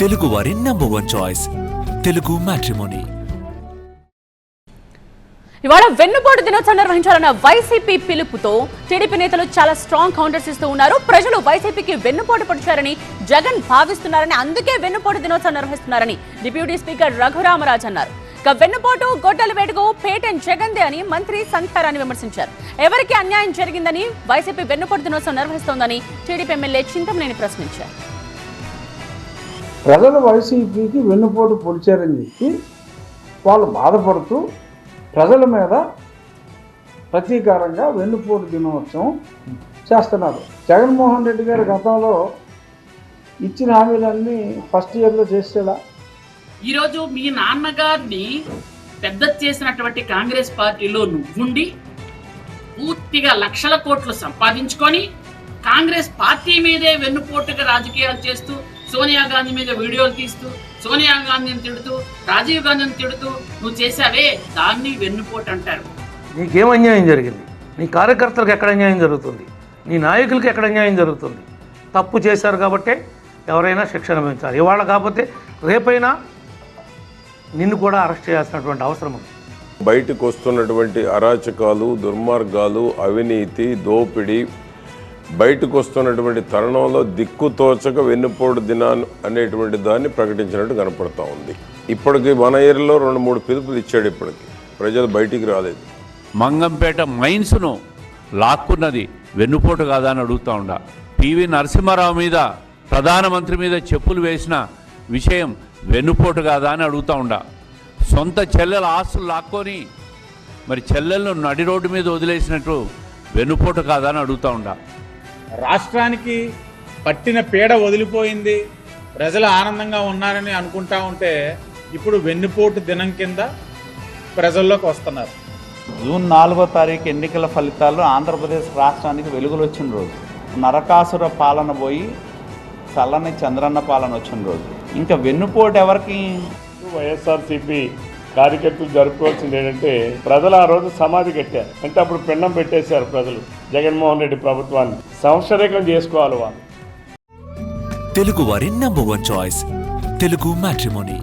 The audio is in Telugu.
తెలుగు వారి number one choice Telugu matrimony ఇవాళ వెన్నుపోటు దినోత్సవం నిర్వహించాలన్న వైసీపీ పిలుపుతో టీడీపీ నేతలు చాలా స్ట్రాంగ్ కౌంటర్స్ ఇస్తూ ఉన్నారు. ప్రజలు వైసీపీకి వెన్నుపోటు పొడిచారని జగన్ భావిస్తున్నారని అందుకే వెన్నుపోటు దినోత్సవం నిర్వహిస్తున్నారని డిప్యూటీ స్పీకర్ రఘురామరాజ్ అన్నారు. ఇక వెన్నుపోటు గొడ్డల వేడుకు పేటెన్ జగన్దే అని మంత్రి సంఖ్యారాన్ని విమర్శించారు. ఎవరికి అన్యాయం జరిగిందని వైసీపీ వెన్నుపోటు దినోత్సవం నిర్వహిస్తోందని టీడీపీ ఎమ్మెల్యే చింతమనేని ప్రశ్నించారు. ప్రజలు వైసీపీకి వెన్నుపోటు పొడిచారని చెప్పి వాళ్ళు బాధపడుతూ ప్రజల మీద ప్రతీకారంగా వెన్నుపోటు దినోత్సవం చేస్తున్నారు. జగన్మోహన్ రెడ్డి గారు గతంలో ఇచ్చిన హామీలన్నీ ఫస్ట్ ఇయర్లో చేసేలా. ఈరోజు మీ నాన్నగారిని పెద్ద చేసినటువంటి కాంగ్రెస్ పార్టీలో నువ్వుండి పూర్తిగా లక్షల కోట్లు సంపాదించుకొని కాంగ్రెస్ పార్టీ మీదే వెన్నుపోటుగా రాజకీయాలు చేస్తూ సోనియా గాంధీ మీద వీడియోలు తీస్తూ సోనియా గాంధీని తిడుతూ రాజీవ్ గాంధీని తిడుతూ నువ్వు చేసావే దాన్ని వెన్నుపోటు అంటారు. నీకేం అన్యాయం జరిగింది? నీ కార్యకర్తలకు ఎక్కడ అన్యాయం జరుగుతుంది? నీ నాయకులకి ఎక్కడ అన్యాయం జరుగుతుంది? తప్పు చేశారు కాబట్టే ఎవరైనా శిక్ష అనుభవించాలి ఇవాళ కాకపోతే రేపైనా నిన్ను కూడా అరెస్ట్ చేయాల్సినటువంటి అవసరం ఉంది. బయటకు వస్తున్నటువంటి అరాచకాలు దుర్మార్గాలు అవినీతి దోపిడీ బయటకు వస్తున్నటువంటి తరుణంలో దిక్కుతోచక వెన్నుపోటు దినాన్ని అనేటువంటి దాన్ని ప్రకటించినట్టు కనపడతా ఉంది. ఇప్పటికి వన్ ఇయర్లో రెండు మూడు పిలుపులు ఇచ్చాడు ఇప్పటికి. ప్రజలు బయటికి రాలేదు. మంగంపేట మైన్స్ను లాక్కున్నది వెన్నుపోటు కాదా అని అడుగుతా ఉండా. పివి నరసింహారావు మీద ప్రధానమంత్రి మీద చెప్పులు వేసిన విషయం వెన్నుపోటు కాదా అని అడుగుతా ఉండా. సొంత చెల్లెల ఆస్తులు లాక్కొని మరి చెల్లెలను నడి రోడ్డు మీద వదిలేసినట్టు వెన్నుపోటు కాదా అని అడుగుతా ఉండా. రాష్ట్రానికి పట్టిన పీడ వదిలిపోయింది. ప్రజలు ఆనందంగా ఉన్నారని అనుకుంటా ఉంటే ఇప్పుడు వెన్నుపోటు దినం కింద ప్రజల్లోకి వస్తున్నారు. జూన్ నాలుగో తారీఖు ఎన్నికల ఫలితాల్లో ఆంధ్రప్రదేశ్ రాష్ట్రానికి వెలుగులు వచ్చిన రోజు. నరకాసుర పాలన పోయి చల్లని చంద్రన్న పాలన వచ్చిన రోజు. ఇంకా వెన్నుపోటు ఎవరికి? వైఎస్ఆర్సీపీ కార్యకర్తలు జరుపుకోవాల్సింది ఏంటంటే ప్రజలు ఆ రోజు సమాధి కట్టారు. అంటే అప్పుడు పిండం పెట్టేశారు ప్రజలు. జగన్మోహన్ రెడ్డి ప్రభుత్వాన్ని సంవత్సరీకం చేసుకోవాలి వాళ్ళు. తెలుగు వారి number one choice Telugu matrimony